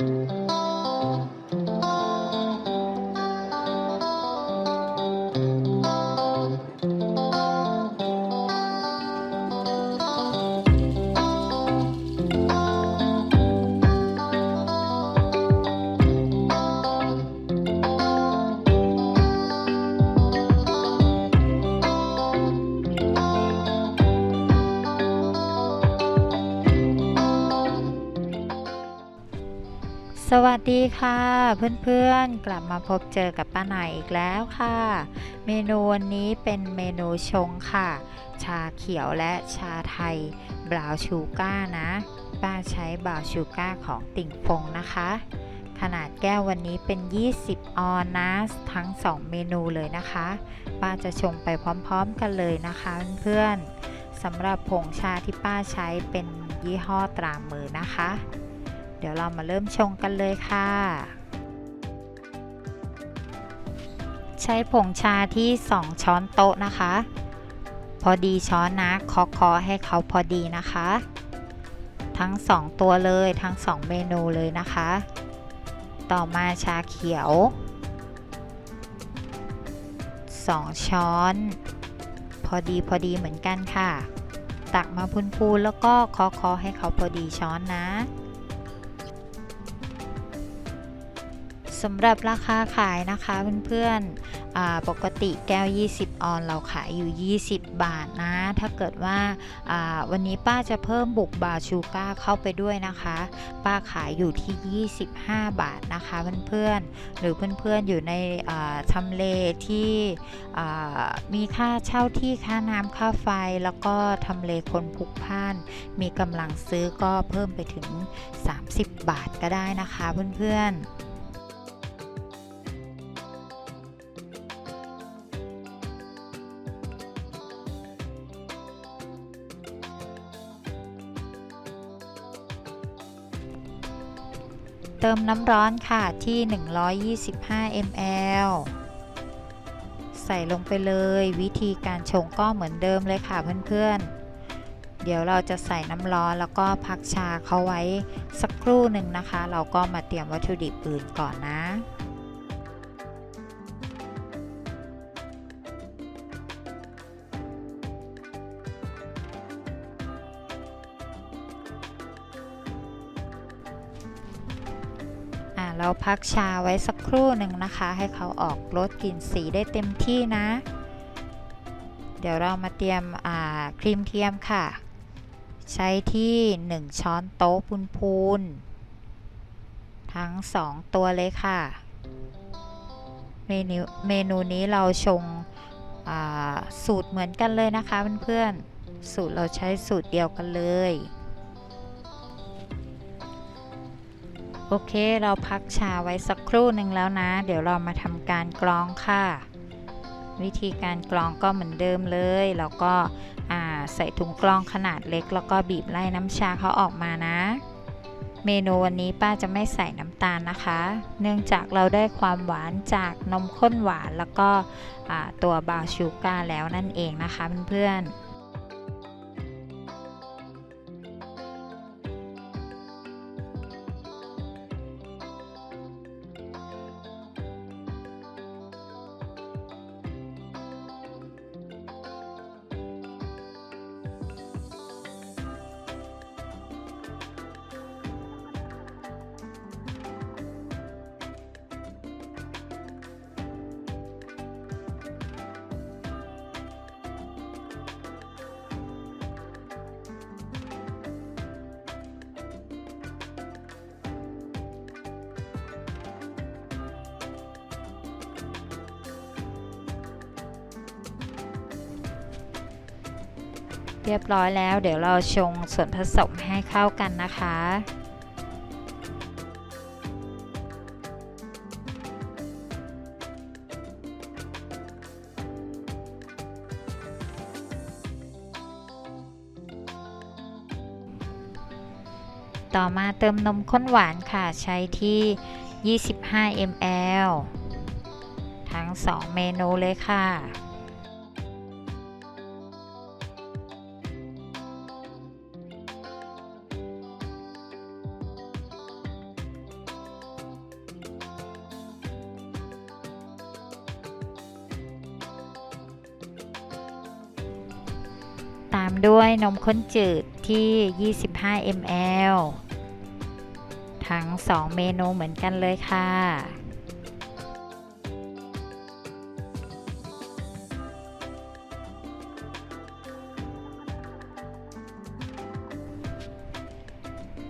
สวั สดีค่ะเพื่อนๆกลับมาพบเจอกับป้าหน่อยอีกแล้วค่ะ เมนูวันนี้เป็นเมนูชงค่ะ ชาเขียวและชาไทยบราวน์ชูก้านะ ป้าใช้บราวน์ชูก้าของติ่งฟงนะคะ ขนาดแก้ววันนี้เป็น 20 ออนนะทั้ง 2 เมนูเลยนะคะ ป้าจะชงไปพร้อมๆกันเลยนะคะเพื่อนๆสำหรับผงชาที่ป้าใช้เป็นยี่ห้อตรามือนะคะ เดี๋ยวเรามาเริ่มชงกันเลยค่ะ ใช้ผงชาที่ 2 ช้อนโต๊ะนะคะ พอดีช้อนนะเคาะคาะให้เขาพอดีนะคะ ทั้ง 2 ตัวเลยทั้ง 2 เมนูเลยนะคะ ต่อมาชาเขียว 2 ช้อนพอดีพอดีเหมือนกันค่ะ ตักมาพูนๆแล้วก็เคาะเคาะให้เขาพอดีช้อนนะ สำหรับราคาขายนะคะเพื่อนๆปกติแก้ว 20 ออนเราขายอยู่ 20 บาทนะ ถ้าเกิดว่าวันนี้ป้าจะเพิ่มบุกบาชูก้าเข้าไปด้วยนะคะ ป้าขายอยู่ที่ 25 บาทนะคะเพื่อนๆหรือเพื่อนๆอยู่ในทำเลที่มีค่าเช่าที่ค่าน้ำค่าไฟ แล้วก็ทำเลคนพลุกพล่าน มีกำลังซื้อก็เพิ่มไปถึง 30 บาทก็ได้นะคะเพื่อนๆ เติมน้ำร้อนค่ะที่ 125 ml ใส่ลงไปเลยวิธีการชงก็เหมือนเดิมเลยค่ะเพื่อนๆ เดี๋ยวเราจะใส่น้ำร้อนแล้วก็พักชาเขาไว้สักครู่หนึ่งนะคะ เราก็มาเตรียมวัตถุดิบอื่นก่อนนะ เราพักชาไว้สักครู่หนึ่งนะคะ ให้เขาออกรสกลิ่นสีได้เต็มที่นะ เดี๋ยวเรามาเตรียมครีมเทียมค่ะ ใช้ที่ 1 ช้อนโต๊ะพูนๆทั้ง 2 ตัวเลยค่ะ เมนูเมนูนี้เราชงาสูตรเหมือนกันเลยนะคะเพื่อนๆสูตรเราใช้สูตรเดียวกันเลย โอเค เราพักชาไว้สักครู่หนึ่งแล้วนะ เดี๋ยวเรามาทำการกรองค่ะ วิธีการกรองก็เหมือนเดิมเลยแล้วก็ใส่ถุงกรองขนาดเล็ก แล้วก็บีบไล่น้ำชาเขาออกมานะ เมนูวันนี้ป้าจะไม่ใส่น้ำตาลนะคะ เนื่องจากเราได้ความหวานจากนมข้นหวานแล้วก็ตัวบาวน์ชูการ์แล้วนั่นเองนะคะเพื่อนๆ เรียบร้อยแล้วเดี๋ยวเราชงส่วนผสมให้เข้ากันนะคะต่อมาเติมนมข้นหวานค่ะใช้ที่ 25 ml ทั้ง 2 เมนูเลยค่ะ ตามด้วยนมข้นจืดที่ 25 ml ทั้ง 2 เมนูเหมือนกันเลยค่ะ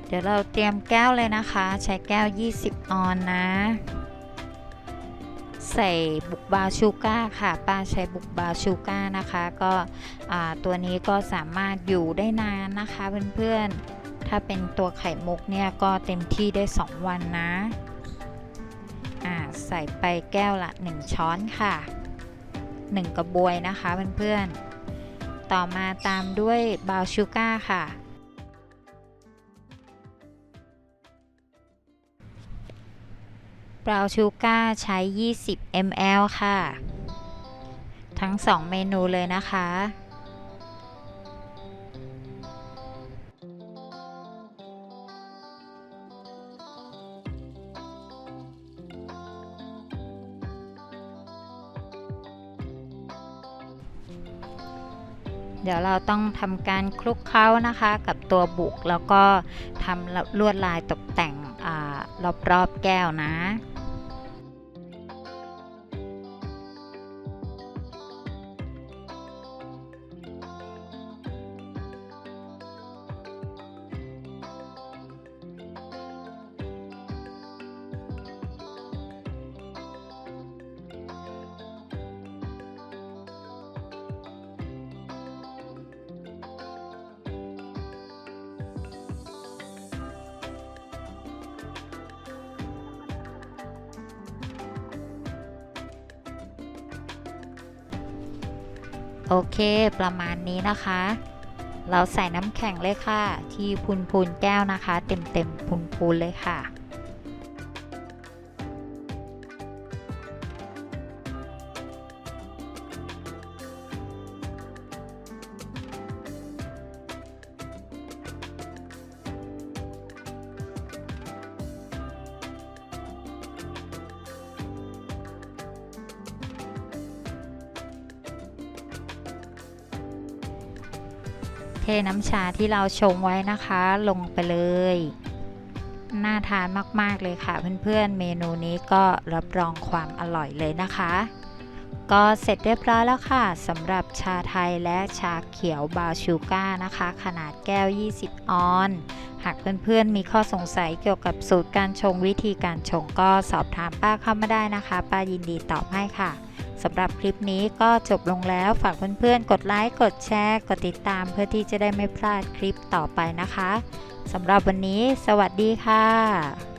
เดี๋ยวเราเตรียมแก้วเลยนะคะ ใช้แก้ว 20 ออนนะ ใส่บุกบาวชูการ์ค่ะป้าใช้บุกบาวชูการ์นะคะ ก็ตัวนี้ก็สามารถอยู่ได้นานนะคะเพื่อนๆ ถ้าเป็นตัวไข่มุกเนี่ยก็เต็มที่ได้ 2 วันนะใส่ไปแก้วละ 1 ช้อนค่ะ 1 กระบวยนะคะเพื่อนๆ ต่อมาตามด้วยบาวชูการ์ค่ะ บราวชูการ์ใช้ 20 ml ค่ะ ทั้ง 2 เมนูเลยนะคะ เดี๋ยวเราต้องทำการคลุกเคล้านะคะกับตัวบุกแล้วก็ทำลวดลายตกแต่งอรอบๆแก้วนะ โอเค ประมาณนี้นะคะ เราใส่น้ำแข็งเลยค่ะ ที่พูนพูนแก้วนะคะ เต็มเต็มพูนพูนเลยค่ะ เทน้ำชาที่เราชงไว้นะคะ ลงไปเลย น่าทานมาก ๆ เลยค่ะ เพื่อนๆ เมนูนี้ก็รับรองความอร่อยเลยนะคะ ก็เสร็จเรียบร้อยแล้วค่ะสำหรับชาไทยและชาเขียวบาวชูการ์นะคะ ขนาดแก้ว 20 ออนหากเพื่อนๆมีข้อสงสัยเกี่ยวกับสูตรการชงวิธีการชงก็สอบถามป้าเข้ามาได้นะคะ ป้ายินดีตอบให้ค่ะ สำหรับคลิปนี้ก็จบลงแล้วฝากเพื่อนๆ กดไลค์กดแชร์ กดติดตามเพื่อที่จะได้ไม่พลาดคลิปต่อไปนะคะสำหรับวันนี้ สวัสดีค่ะ